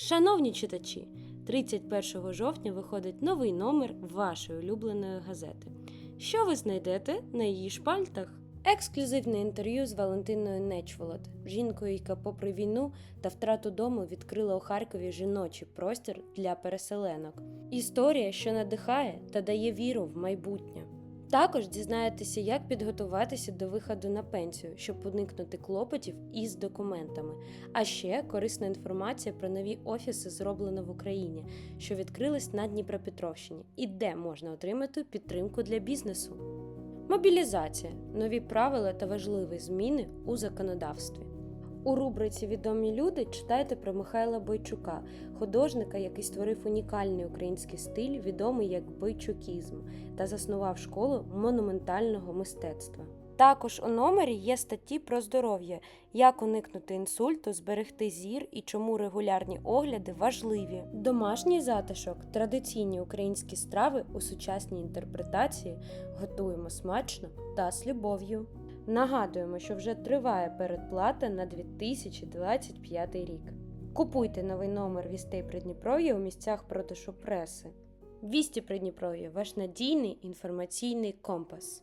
Шановні читачі, 31 жовтня виходить новий номер вашої улюбленої газети. Що ви знайдете на її шпальтах? Ексклюзивне інтерв'ю з Валентиною Нечволод, жінкою, яка, попри війну та втрату дому, відкрила у Харкові жіночий простір для переселенок. Історія, що надихає та дає віру в майбутнє. Також дізнаєтеся, як підготуватися до виходу на пенсію, щоб уникнути клопотів із документами. А ще корисна інформація про нові офіси, зроблені в Україні, що відкрились на Дніпропетровщині, і де можна отримати підтримку для бізнесу. Мобілізація нові правила та важливі зміни у законодавстві. У рубриці Відомі люди читайте про Михайла Бойчука, художника, який створив унікальний український стиль, відомий як бойчукізм, та заснував школу монументального мистецтва. Також у номері є статті про здоров'я, як уникнути інсульту, зберегти зір і чому регулярні огляди важливі. Домашній затишок, традиційні українські страви у сучасній інтерпретації готуємо смачно та з любов'ю. Нагадуємо, що вже триває передплата на 2025 рік. Купуйте новий номер вістей Придніпров'я у місцях продажу преси. Вісті Придніпров'я ваш надійний інформаційний компас.